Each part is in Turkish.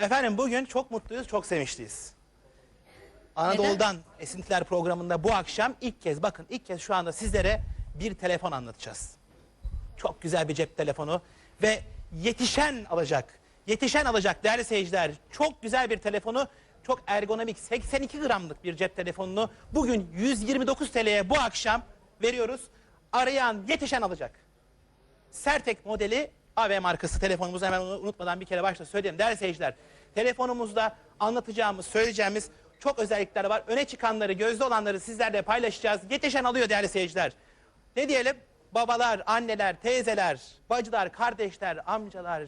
Efendim bugün çok mutluyuz, çok sevinçliyiz. Anadolu'dan Esintiler programında bu akşam ilk kez bakın ilk kez şu anda sizlere bir telefon anlatacağız. Çok güzel bir cep telefonu ve yetişen alacak. Yetişen alacak değerli seyirciler. Çok güzel bir telefonu, çok ergonomik 82 gramlık bir cep telefonunu bugün 129 TL'ye bu akşam veriyoruz. Arayan yetişen alacak. Sertek modeli AV markası telefonumuzu hemen unutmadan bir kere başta söyleyelim. Değerli seyirciler, telefonumuzda anlatacağımız, söyleyeceğimiz çok özellikler var. Öne çıkanları, gözde olanları sizlerle paylaşacağız. Yetişen alıyor değerli seyirciler. Ne diyelim? Babalar, anneler, teyzeler, bacılar, kardeşler, amcalar,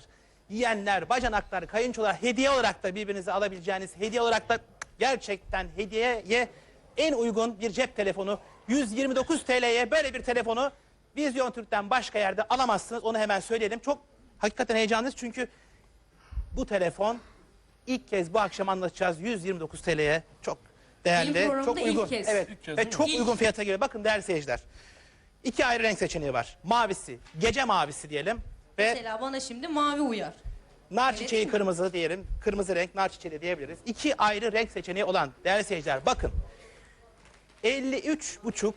yeğenler, bacanaklar, kayınçolar hediye olarak da birbirinize alabileceğiniz hediye olarak da gerçekten hediyeye en uygun bir cep telefonu 129 TL'ye böyle bir telefonu Vizyon Türk'ten başka yerde alamazsınız. Onu hemen söyleyelim. Çok hakikaten heyecanlıyız çünkü bu telefon ilk kez bu akşam anlatacağız 129 TL'ye çok değerli, Benim çok ilk uygun. kez. Evet. İlk kez ve mi? çok İlk. uygun fiyata geliyor. Bakın değerli seyirciler. İki ayrı renk seçeneği var. Mavisi, gece mavisi diyelim ve Mesela bana şimdi mavi uyar. nar çiçeği kırmızı diyelim. Kırmızı renk nar çiçeği de diyebiliriz. İki ayrı renk seçeneği olan değerli seyirciler bakın. 53,5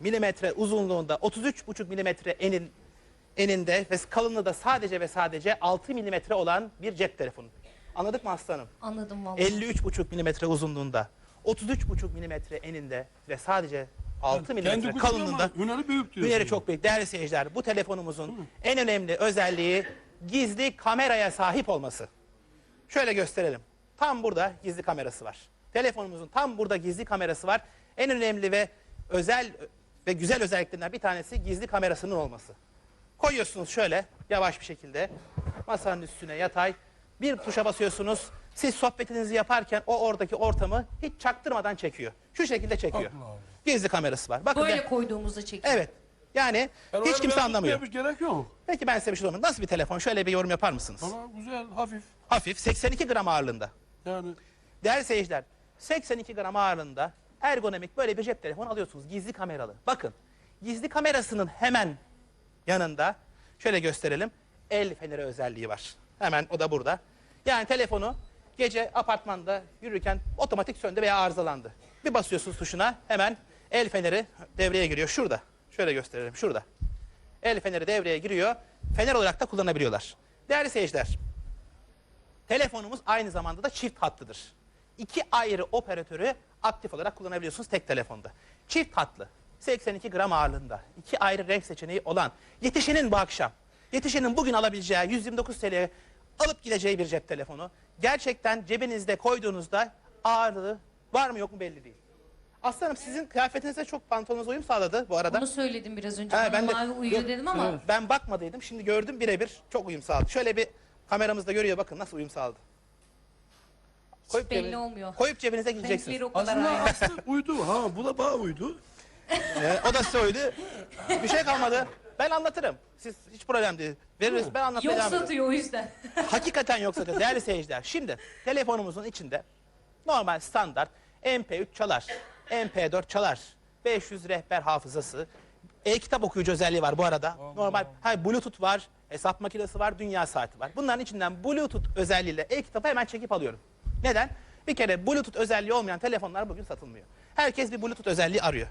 milimetre uzunluğunda 33,5 milimetre enin eninde ve kalınlığı da sadece ve sadece 6 milimetre olan bir cep telefonu. Anladık mı aslanım? Anladım vallahi. 53,5 milimetre uzunluğunda 33,5 milimetre eninde ve sadece 6 milimetre Kendi kalınlığında Hüneri büyük diyorsun. Hüneri çok büyük. Değerli seyirciler bu telefonumuzun en önemli özelliği gizli kameraya sahip olması. Şöyle gösterelim. Tam burada gizli kamerası var. Telefonumuzun tam burada gizli kamerası var. En önemli ve özel ve güzel özelliklerinden bir tanesi gizli kamerasının olması. Koyuyorsunuz şöyle yavaş bir şekilde masanın üstüne yatay bir tuşa basıyorsunuz. Siz sohbetinizi yaparken o oradaki ortamı hiç çaktırmadan çekiyor. Şu şekilde çekiyor. Allah Allah. Gizli kamerası var. Bakın Böyle ya- koyduğumuzda çekiyor. Evet. Yani Yani hiç kimse anlamıyor. yapmaya Gerek yok. Peki ben size bir şey sorayım. Nasıl bir telefon? Şöyle bir yorum yapar mısınız? Ama güzel, hafif. Hafif 82 gram ağırlığında. Yani Değerli seyirciler 82 gram ağırlığında ergonomik böyle bir cep telefonu alıyorsunuz. Gizli kameralı. Bakın gizli kamerasının hemen yanında şöyle gösterelim. El feneri özelliği var. Hemen o da burada. Yani telefonu gece apartmanda yürürken otomatik söndü veya arızalandı. Bir basıyorsunuz tuşuna hemen el feneri devreye giriyor. Şurada. Şöyle gösterelim. Şurada. El feneri devreye giriyor. Fener olarak da kullanabiliyorlar. Değerli seyirciler, Telefonumuz aynı zamanda da çift hatlıdır. İki ayrı operatörü aktif olarak kullanabiliyorsunuz tek telefonda. Çift hatlı, 82 gram ağırlığında, iki ayrı renk seçeneği olan, yetişenin bu akşam, yetişenin bugün alabileceği 129 TL'ye alıp gideceği bir cep telefonu. Gerçekten cebinizde koyduğunuzda ağırlığı var mı yok mu belli değil. Aslanım sizin kıyafetinize çok pantolonunuz uyum sağladı bu arada. Onu söyledim biraz önce. Ha, ben de- mavi uyuyor Yok, dedim ama. Ben bakmadıydım. Şimdi gördüm birebir çok uyum sağladı. Şöyle bir kameramızda görüyor bakın nasıl uyum sağladı. Hiç belli cebine- olmuyor. Koyup cebinize gideceksiniz. Renkleri o kadar aslında, uydu. Ha bu da bana uydu. Ee, o da size uydu. Bir şey kalmadı. Ben anlatırım. Siz hiç problem değil. Veririz ben anlatmaya Yok satıyor o yüzden. Hakikaten yok satıyor. Değerli seyirciler. Şimdi telefonumuzun içinde normal standart MP3 çalar. MP4 çalar. 500 rehber hafızası. E-kitap okuyucu özelliği var bu arada. Normal ha, Bluetooth var, hesap makinesi var, dünya saati var. Bunların içinden Bluetooth özelliğiyle e-kitabı hemen çekip alıyorum. Neden? Bir kere Bluetooth özelliği olmayan telefonlar bugün satılmıyor. Herkes bir Bluetooth özelliği arıyor.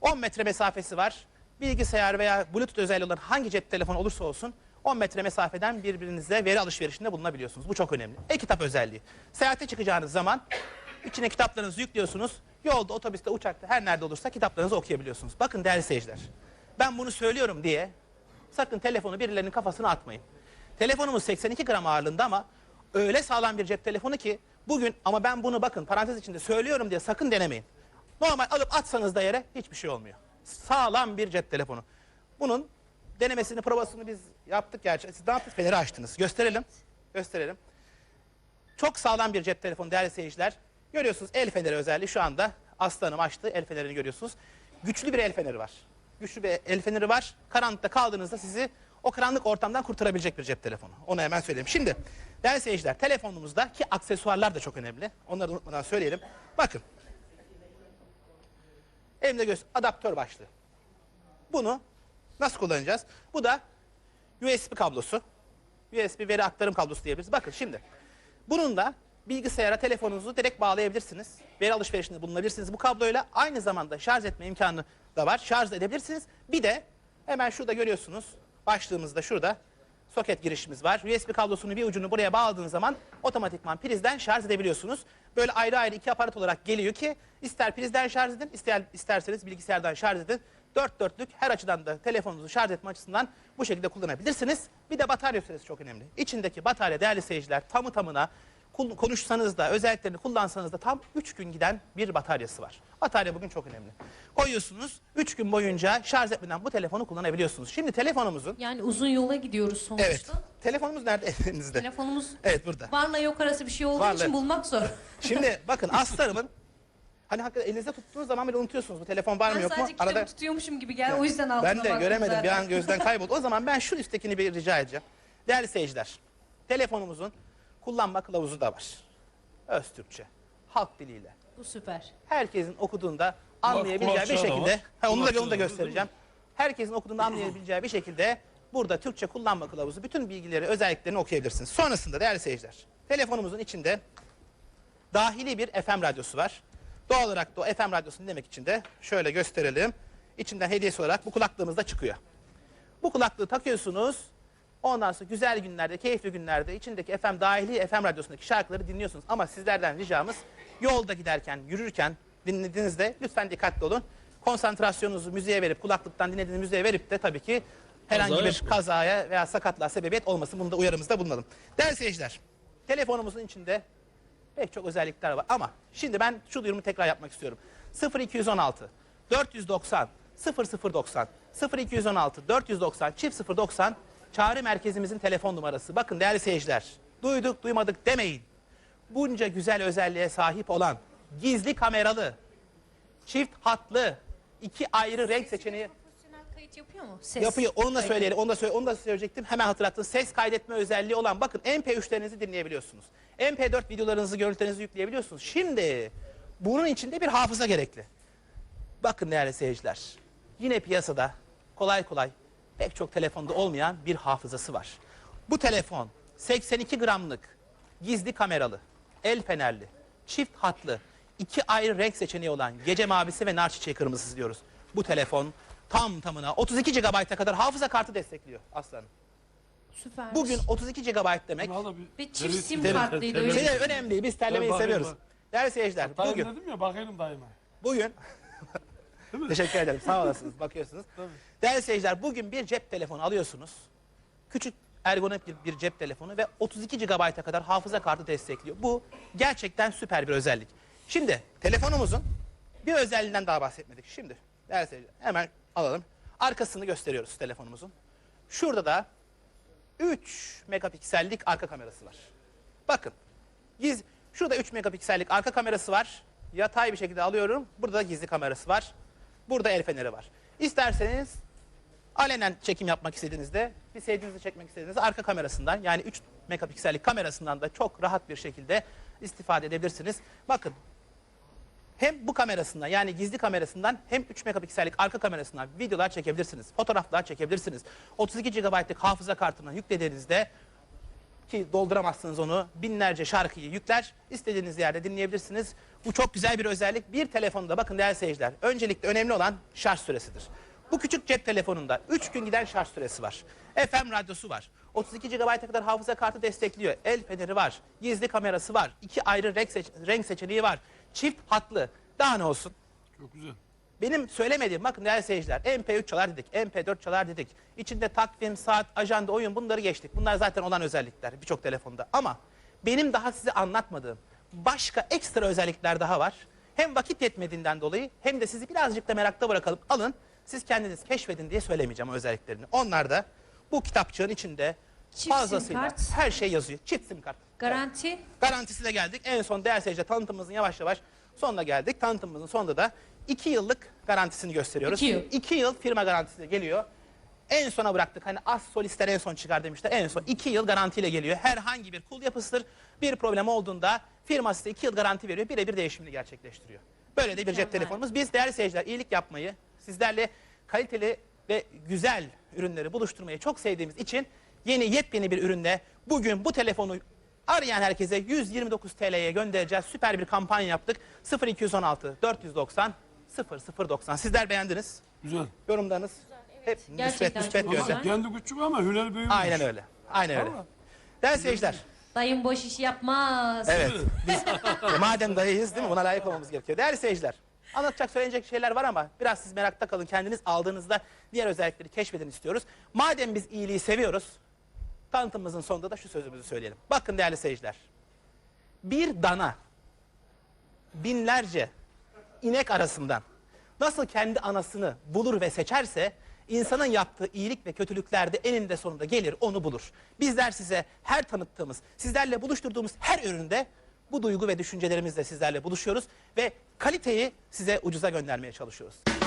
10 metre mesafesi var. Bilgisayar veya Bluetooth özelliği olan hangi cep telefonu olursa olsun 10 metre mesafeden birbirinizle veri alışverişinde bulunabiliyorsunuz. Bu çok önemli. E-kitap özelliği. Seyahate çıkacağınız zaman içine kitaplarınızı yüklüyorsunuz. Yolda, otobüste, uçakta her nerede olursa kitaplarınızı okuyabiliyorsunuz. Bakın değerli seyirciler. Ben bunu söylüyorum diye sakın telefonu birilerinin kafasına atmayın. Telefonumuz 82 gram ağırlığında ama öyle sağlam bir cep telefonu ki bugün ama ben bunu bakın parantez içinde söylüyorum diye sakın denemeyin. Normal alıp atsanız da yere hiçbir şey olmuyor. Sağlam bir cep telefonu. Bunun denemesini, provasını biz yaptık gerçi. Siz ne yaptınız? Feneri açtınız. Gösterelim. Gösterelim. Çok sağlam bir cep telefonu değerli seyirciler. Görüyorsunuz el feneri özelliği şu anda aslanım açtı el fenerini görüyorsunuz. Güçlü bir el feneri var. Güçlü bir el feneri var. Karanlıkta kaldığınızda sizi o karanlık ortamdan kurtarabilecek bir cep telefonu. Onu hemen söyleyeyim. Şimdi değerli seyirciler telefonumuzda ki aksesuarlar da çok önemli. Onları da unutmadan söyleyelim. Bakın. Elimde göz adaptör başlığı. Bunu nasıl kullanacağız? Bu da USB kablosu. USB veri aktarım kablosu diyebiliriz. Bakın şimdi Bunun da bilgisayara telefonunuzu direkt bağlayabilirsiniz. Veri alışverişinde bulunabilirsiniz. Bu kabloyla aynı zamanda şarj etme imkanı da var. Şarj edebilirsiniz. Bir de hemen şurada görüyorsunuz. Başlığımızda şurada soket girişimiz var. USB kablosunun bir ucunu buraya bağladığınız zaman otomatikman prizden şarj edebiliyorsunuz. Böyle ayrı ayrı iki aparat olarak geliyor ki ister prizden şarj edin, ister, isterseniz bilgisayardan şarj edin. Dört dörtlük her açıdan da telefonunuzu şarj etme açısından bu şekilde kullanabilirsiniz. Bir de batarya süresi çok önemli. İçindeki batarya değerli seyirciler tamı tamına konuşsanız da özelliklerini kullansanız da tam 3 gün giden bir bataryası var. Batarya bugün çok önemli. Koyuyorsunuz 3 gün boyunca şarj etmeden bu telefonu kullanabiliyorsunuz. Şimdi telefonumuzun Yani uzun yola gidiyoruz sonuçta. Evet. Telefonumuz nerede elinizde? Telefonumuz Evet burada. varla yok arası bir şey olduğu Varla- için bulmak zor. Şimdi bakın aslanımın hani hakikaten elinizde tuttuğunuz zaman bile unutuyorsunuz bu telefon var mı Ben yok mu? sadece kitabı tutuyormuşum gibi gel o yüzden altına Ben de göremedim bir zaten. an gözden kayboldu. O zaman ben şu üsttekini bir rica edeceğim. Değerli seyirciler, telefonumuzun kullanma kılavuzu da var. Öz Türkçe, halk diliyle. Bu süper. Herkesin okuduğunda anlayabileceği bir kulakçığı da şekilde, var. ha, onu da Kulakçığı onu da göstereceğim. Herkesin okuduğunda anlayabileceği bir şekilde burada Türkçe kullanma kılavuzu bütün bilgileri, özelliklerini okuyabilirsiniz. Sonrasında değerli seyirciler, telefonumuzun içinde dahili bir FM radyosu var. Doğal olarak da o FM radyosunu demek için de şöyle gösterelim. İçinden hediyesi olarak bu kulaklığımız da çıkıyor. Bu kulaklığı takıyorsunuz. Ondan sonra güzel günlerde, keyifli günlerde içindeki FM dahili FM radyosundaki şarkıları dinliyorsunuz. Ama sizlerden ricamız yolda giderken, yürürken dinlediğinizde lütfen dikkatli olun. Konsantrasyonunuzu müziğe verip, kulaklıktan dinlediğiniz müziğe verip de tabii ki herhangi bir kazaya veya sakatlığa sebebiyet olmasın. Bunu da uyarımızda bulunalım. Değerli seyirciler, telefonumuzun içinde pek çok özellikler var. Ama şimdi ben şu duyurumu tekrar yapmak istiyorum. 0216 490 0090 0216 490 çift 090 çağrı merkezimizin telefon numarası. Bakın değerli seyirciler duyduk duymadık demeyin. Bunca güzel özelliğe sahip olan gizli kameralı, çift hatlı, iki ayrı renk seçeneği Profesyonel kayıt yapıyor mu? Ses. yapıyor. Onu da kaydı. söyleyelim. Onu da söyle, onu da söyleyecektim. Hemen hatırlattın. Ses kaydetme özelliği olan bakın MP3'lerinizi dinleyebiliyorsunuz. MP4 videolarınızı, görüntülerinizi yükleyebiliyorsunuz. Şimdi bunun içinde bir hafıza gerekli. Bakın değerli seyirciler. Yine piyasada kolay kolay pek çok telefonda olmayan bir hafızası var. Bu telefon 82 gramlık gizli kameralı, el fenerli, çift hatlı, iki ayrı renk seçeneği olan gece mavisi ve nar çiçeği kırmızısı diyoruz. Bu telefon tam tamına 32 GB'a kadar hafıza kartı destekliyor aslanım. Süper. Bugün 32 GB demek bir çift sim kartlıydı, şey önemli değil. Biz terlemeyi seviyoruz. Değerli seyirciler Daim bugün dedim ya bakayım daima. Bugün? Teşekkür ederim. Sağ olasınız. Bakıyorsunuz. Tabii. Değerli seyirciler bugün bir cep telefonu alıyorsunuz. Küçük ergonomik bir, bir cep telefonu ve 32 GB'a kadar hafıza kartı destekliyor. Bu gerçekten süper bir özellik. Şimdi telefonumuzun bir özelliğinden daha bahsetmedik. Şimdi değerli seyirciler hemen alalım. Arkasını gösteriyoruz telefonumuzun. Şurada da 3 megapiksellik arka kamerası var. Bakın. Giz, şurada 3 megapiksellik arka kamerası var. Yatay bir şekilde alıyorum. Burada da gizli kamerası var. Burada el feneri var. İsterseniz alenen çekim yapmak istediğinizde, bir sevdiğinizi çekmek istediğinizde arka kamerasından yani 3 megapiksellik kamerasından da çok rahat bir şekilde istifade edebilirsiniz. Bakın hem bu kamerasından yani gizli kamerasından hem 3 megapiksellik arka kamerasından videolar çekebilirsiniz. Fotoğraflar çekebilirsiniz. 32 GB'lık hafıza kartına yüklediğinizde ki dolduramazsınız onu. Binlerce şarkıyı yükler. istediğiniz yerde dinleyebilirsiniz. Bu çok güzel bir özellik. Bir telefonda bakın değerli seyirciler. Öncelikle önemli olan şarj süresidir. Bu küçük cep telefonunda 3 gün giden şarj süresi var. FM radyosu var. 32 GB'a kadar hafıza kartı destekliyor. El feneri var. Gizli kamerası var. iki ayrı renk, seç- renk seçeneği var. Çift hatlı. Daha ne olsun? Çok güzel. Benim söylemediğim bakın değerli seyirciler MP3 çalar dedik, MP4 çalar dedik. İçinde takvim, saat, ajanda, oyun bunları geçtik. Bunlar zaten olan özellikler birçok telefonda. Ama benim daha size anlatmadığım başka ekstra özellikler daha var. Hem vakit yetmediğinden dolayı hem de sizi birazcık da merakta bırakalım. Alın siz kendiniz keşfedin diye söylemeyeceğim o özelliklerini. Onlar da bu kitapçığın içinde Çift sim fazlasıyla kart. her şey yazıyor. Çift sim kart. Garanti. Garantisiyle geldik. En son değer seyirci tanıtımımızın yavaş yavaş sonuna geldik. Tanıtımımızın sonunda da 2 yıllık garantisini gösteriyoruz. İki yıl. 2 yıl firma garantisi geliyor. En sona bıraktık. Hani az solistler en son çıkar demişler. En son 2 yıl garantiyle geliyor. Herhangi bir kul yapısıdır. Bir problem olduğunda firma size 2 yıl garanti veriyor. Birebir değişimini gerçekleştiriyor. Böyle de bir cep Mükemmel. telefonumuz. Biz değerli seyirciler iyilik yapmayı, sizlerle kaliteli ve güzel ürünleri buluşturmayı çok sevdiğimiz için yeni yepyeni bir ürünle bugün bu telefonu Arayan herkese 129 TL'ye göndereceğiz. Süper bir kampanya yaptık. 0216 490 0090. Sizler beğendiniz. Güzel. Yorumlarınız hep müsbet Gerçekten müsbet çok yönde. güzel. Kendi küçük ama hüner büyümüş. Aynen öyle. Aynen öyle. Değerli seyirciler. Dayım boş iş yapmaz. Evet. Biz madem dayıyız değil mi? Buna layık olmamız gerekiyor. Değerli seyirciler. Anlatacak söyleyecek şeyler var ama biraz siz merakta kalın. Kendiniz aldığınızda diğer özellikleri keşfedin istiyoruz. Madem biz iyiliği seviyoruz. Tanıtımımızın sonunda da şu sözümüzü söyleyelim. Bakın değerli seyirciler. Bir dana binlerce inek arasından nasıl kendi anasını bulur ve seçerse insanın yaptığı iyilik ve kötülükler de eninde sonunda gelir onu bulur. Bizler size her tanıttığımız, sizlerle buluşturduğumuz her üründe bu duygu ve düşüncelerimizle sizlerle buluşuyoruz ve kaliteyi size ucuza göndermeye çalışıyoruz.